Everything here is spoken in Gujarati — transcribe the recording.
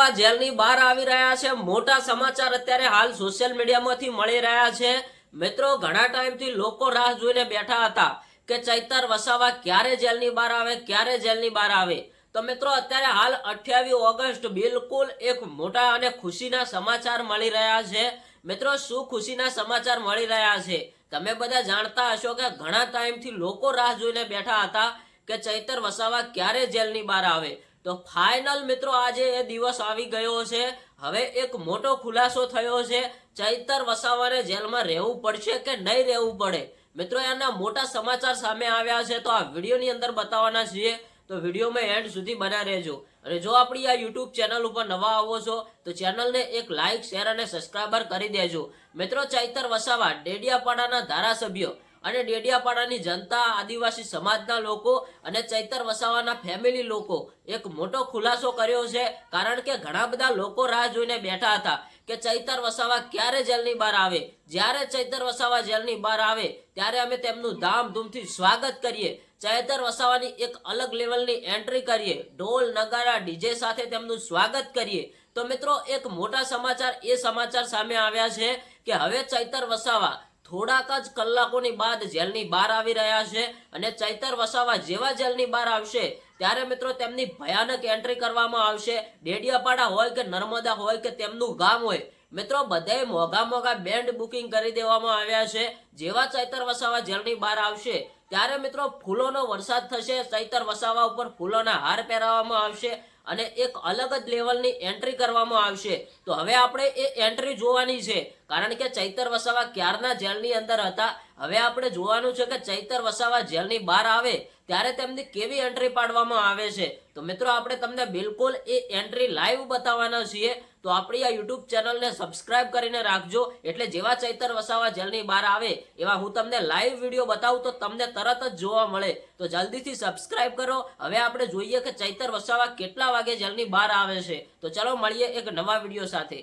વસાવા જેલની બહાર આવી રહ્યા છે. મોટા સમાચાર અત્યારે હાલ સોશિયલ મીડિયામાંથી મળી રહ્યા છે. મિત્રો, ઘણા ટાઈમથી લોકો રાહ જોઈને બેઠા હતા કે ચૈતર વસાવા ક્યારે જેલની બહાર આવે, ક્યારે જેલની બહાર આવે. તો મિત્રો, અત્યારે હાલ અઠ્યાવીસ ઓગસ્ટ બિલકુલ એક મોટા અને ખુશીના સમાચાર મળી રહ્યા છે. મિત્રો, શું ખુશીના સમાચાર મળી રહ્યા છે? તમે બધા જાણતા હશો કે ઘણા ટાઈમથી લોકો રાહ જોઈને બેઠા હતા કે ચૈતર વસાવા ક્યારે જેલની બહાર આવે. તો ફાઇનલ મિત્રો આજે એ દિવસ આવી ગયો છે. હવે એક મોટો ખુલાસો થયો છે. ચૈતર વસાવાને જેલમાં રહેવું પડશે કે નહીં રહેવું પડે? મિત્રો, એના મોટા સમાચાર સામે આવ્યા છે, તો આ વિડીયોની અંદર બતાવવાના છીએ. તો વિડીયોમાં એન્ડ સુધી બના રહેજો. અને જો આપણી આ યુટ્યુબ ચેનલ ઉપર નવા આવો છો, તો ચેનલને એક લાઇક શેર અને સબસ્ક્રાઈબર કરી દેજો. મિત્રો, ચૈતર વસાવા, ડેડિયાપાડાના ધારાસભ્ય. અને ડેડિયાપાડાની જનતા, આદિવાસી સમાજના લોકો અને ચૈતર વસાવાના ફેમિલી લોકો એક મોટો ખુલાસો કર્યો છે, કારણ કે ઘણા બધા લોકો રાહ જોઈને બેઠા હતા કે ચૈતર વસાવા ક્યારે જેલની બહાર આવે. જ્યારે ચૈતર વસાવા જેલની બહાર આવે, ત્યારે અમે તેમનું ધામધૂમથી સ્વાગત કરીએ. ચૈતર વસાવાની એક અલગ લેવલની એન્ટ્રી કરીએ. ઢોલ, નગારા, ડીજે સાથે તેમનું સ્વાગત કરીએ. તો મિત્રો, એક મોટા સમાચાર એ સમાચાર સામે આવ્યા છે કે હવે ચૈતર વસાવા થોડાક જ કલાકોની બાદ જેલની બહાર આવી રહ્યા છે અને ચૈતર વસાવા જેવા જેલની બહાર આવશે. ત્યારે મિત્રો તેમની ભયાનક એન્ટ્રી કરવામાં આવશે. ડેડિયાપાડા હોય કે નર્મદા હોય કે તેમનું ગામ હોય, મિત્રો બધાય મોંઘા મોંઘા બેન્ડ બુકિંગ કરી દેવામાં આવ્યા છે. જેવા ચૈતર વસાવા જેલની બહાર આવશે, ત્યારે મિત્રો ફૂલોનો વરસાદ થશે. ચૈતર વસાવા ઉપર ફૂલોના હાર પહેરાવવામાં આવશે અને એક અલગ જ લેવલની એન્ટ્રી કરવામાં આવશે. તો હવે આપણે એ એન્ટ્રી જોવાની છે. કારણ કે ચૈતર વસાવા ક્યારના જેલની અંદર હતા? હવે આપણે જોવાનું છે કે ચૈતર વસાવા જેલની બહાર આવે ત્યારે તેમની કેવી એન્ટ્રી પાડવામાં આવે છે? તો મિત્રો, આપણે તમને બિલકુલ એ એન્ટ્રી લાઈવ બતાવવાના છીએ. તો આપણી આ યુટ્યુબ ચેનલને સબસ્ક્રાઇબ કરીને રાખજો. એટલે જેવા ચૈતર વસાવા જેલની બહાર આવે એવા હું તમને લાઈવ વીડિયો બતાવું તો તમને તરત જ જોવા મળે. તો જલ્દીથી સબસ્ક્રાઇબ કરો. હવે આપણે જોઈએ કે ચૈતર વસાવા કેટલા વાગે જેલની બહાર આવે છે. તો ચલો મળીએ એક નવા વીડિયો સાથે.